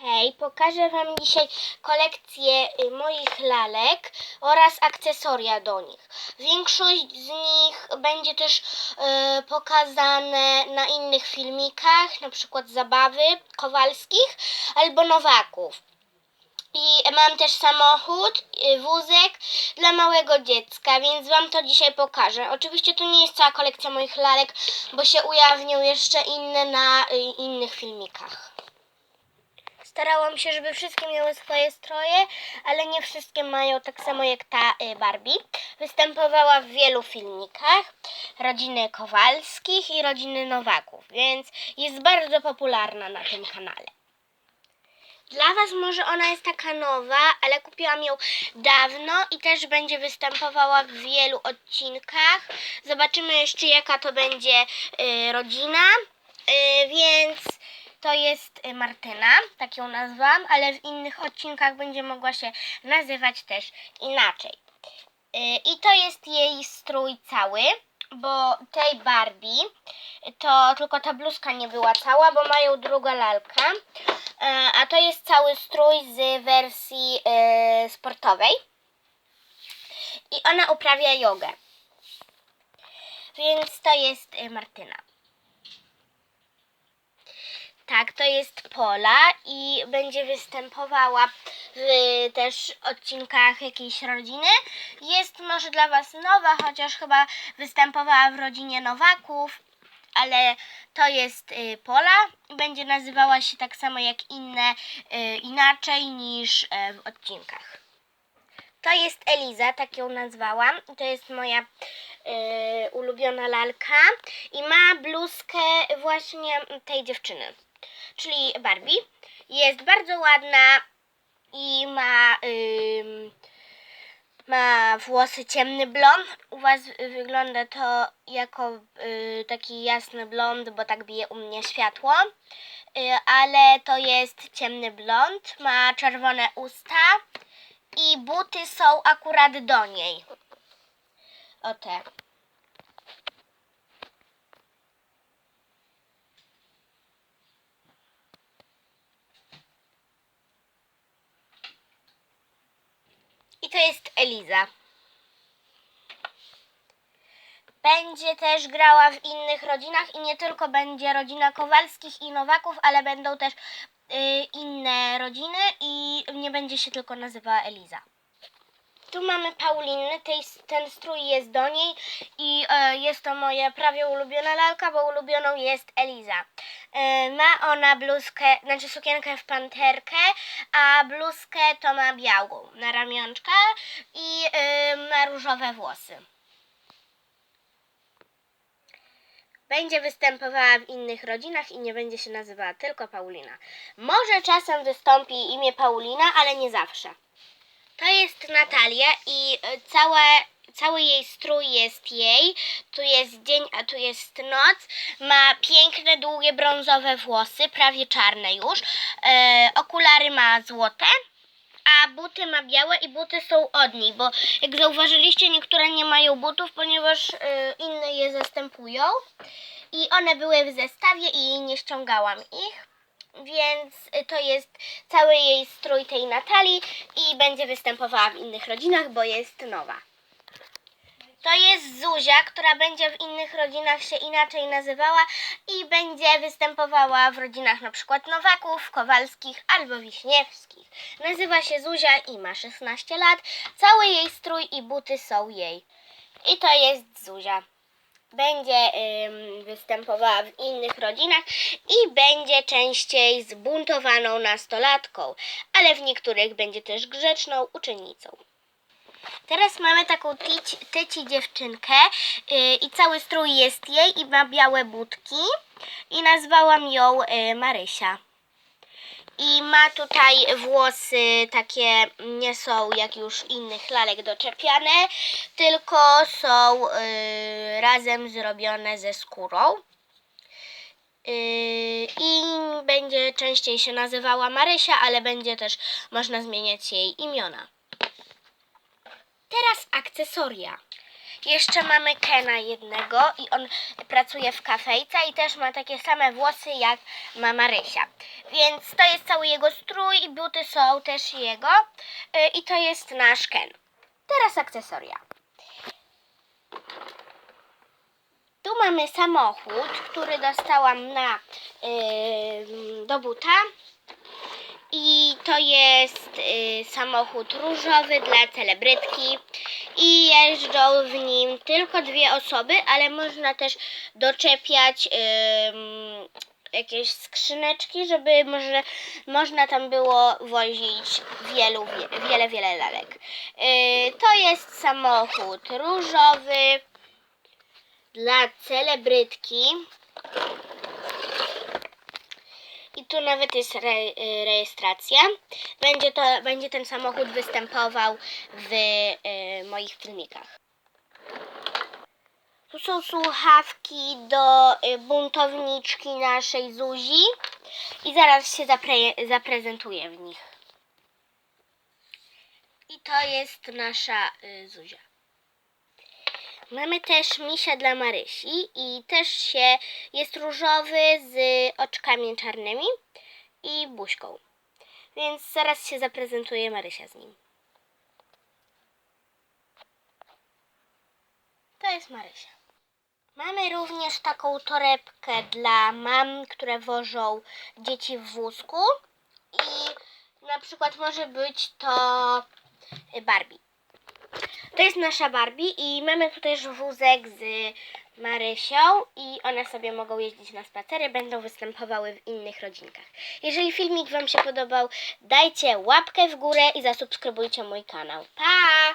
Hej, pokażę Wam dzisiaj kolekcję y, moich lalek oraz akcesoria do nich. Większość z nich będzie też y, pokazane na innych filmikach, na przykład zabawy Kowalskich albo Nowaków. I mam też samochód, y, wózek dla małego dziecka, więc Wam to dzisiaj pokażę. Oczywiście to nie jest cała kolekcja moich lalek, bo się ujawnią jeszcze inne na y, innych filmikach. Starałam się, żeby wszystkie miały swoje stroje, ale nie wszystkie mają tak samo jak ta y, Barbie. Występowała w wielu filmikach rodziny Kowalskich i rodziny Nowaków, więc jest bardzo popularna na tym kanale. Dla Was może ona jest taka nowa, ale kupiłam ją dawno i też będzie występowała w wielu odcinkach. Zobaczymy jeszcze jaka to będzie y, rodzina, y, więc to jest y, Martyna, tak ją nazwałam, ale w innych odcinkach będzie mogła się nazywać też inaczej. Y, I to jest jej strój cały, bo tej Barbie to tylko ta bluzka nie była cała, bo mają druga lalka. A to jest cały strój z wersji sportowej. I ona uprawia jogę. Więc to jest Martyna. Tak, to jest Pola i będzie występowała w też odcinkach jakiejś rodziny. Jest może dla Was nowa, chociaż chyba występowała w rodzinie Nowaków, ale to jest y, Pola będzie nazywała się tak samo jak inne y, inaczej niż e, w odcinkach. To jest Eliza, tak ją nazwałam. To jest moja y, ulubiona lalka i ma bluzkę właśnie tej dziewczyny, czyli Barbie. Jest bardzo ładna i ma ma włosy ciemny blond. U Was wygląda to jako y, taki jasny blond, bo tak bije u mnie światło. Y, ale to jest ciemny blond. Ma czerwone usta i buty są akurat do niej. O te. I to jest Eliza. Będzie też grała w innych rodzinach i nie tylko będzie rodzina Kowalskich i Nowaków, ale będą też y, inne rodziny i nie będzie się tylko nazywała Eliza. Tu mamy Paulinę, tej, ten strój jest do niej i e, jest to moja prawie ulubiona lalka, bo ulubioną jest Eliza. E, ma ona bluzkę, znaczy sukienkę w panterkę, a bluzkę to ma białą na ramionczka i e, ma różowe włosy. Będzie występowała w innych rodzinach i nie będzie się nazywała tylko Paulina. Może czasem wystąpi imię Paulina, ale nie zawsze. To jest Natalia i e, całe, cały jej strój jest jej. Tu jest dzień, a tu jest noc. Ma piękne, długie, brązowe włosy, prawie czarne już. E, okulary ma złote, a buty ma białe i buty są od niej, bo jak zauważyliście, niektóre nie mają butów, ponieważ e, inne je zastępują. I one były w zestawie i nie ściągałam ich więc to jest cały jej strój tej Natalii i będzie występowała w innych rodzinach, bo jest nowa. To jest Zuzia, która będzie w innych rodzinach się inaczej nazywała i będzie występowała w rodzinach na przykład Nowaków, Kowalskich albo Wiśniewskich. Nazywa się Zuzia i ma 16 lat. Cały jej strój i buty są jej. I to jest Zuzia będzie ym, występowała w innych rodzinach i będzie częściej zbuntowaną nastolatką, ale w niektórych będzie też grzeczną uczennicą. Teraz mamy taką tyci, tyci dziewczynkę yy, i cały strój jest jej i ma białe budki i nazwałam ją yy, Marysia. I ma tutaj włosy takie, nie są jak już innych lalek doczepiane, tylko są y, razem zrobione ze skórą. Y, I będzie częściej się nazywała Marysia, ale będzie też można zmieniać jej imiona. Teraz akcesoria. Jeszcze mamy Kena jednego i on pracuje w kafejce i też ma takie same włosy jak ma Marysia. Więc to jest cały jego strój i buty są też jego. Y, I to jest nasz Ken. Teraz akcesoria. Tu mamy samochód, który dostałam na ym, do buta. I to jest y, samochód różowy dla celebrytki. I jeżdżą w nim tylko dwie osoby, ale można też doczepiać ym, jakieś skrzyneczki, żeby może, można tam było wozić wielu, wie, wiele, wiele lalek. Y, to jest samochód różowy dla celebrytki. I tu nawet jest y, rejestracja. Będzie, to, będzie ten samochód występował w y, moich filmikach. Tu są słuchawki do y, buntowniczki naszej Zuzi. I zaraz się zapre, zaprezentuję w nich. I to jest nasza y, Zuzia. Mamy też misia dla Marysi i też się jest różowy z oczkami czarnymi i buźką. Więc zaraz się zaprezentuje Marysia z nim. To jest Marysia. Mamy również taką torebkę dla mam, które wożą dzieci w wózku i na przykład może być to Barbie. To jest nasza Barbie i mamy tu też wózek z Marysią i one sobie mogą jeździć na spacery, będą występowały w innych rodzinkach. Jeżeli filmik Wam się podobał, dajcie łapkę w górę i zasubskrybujcie mój kanał. Pa!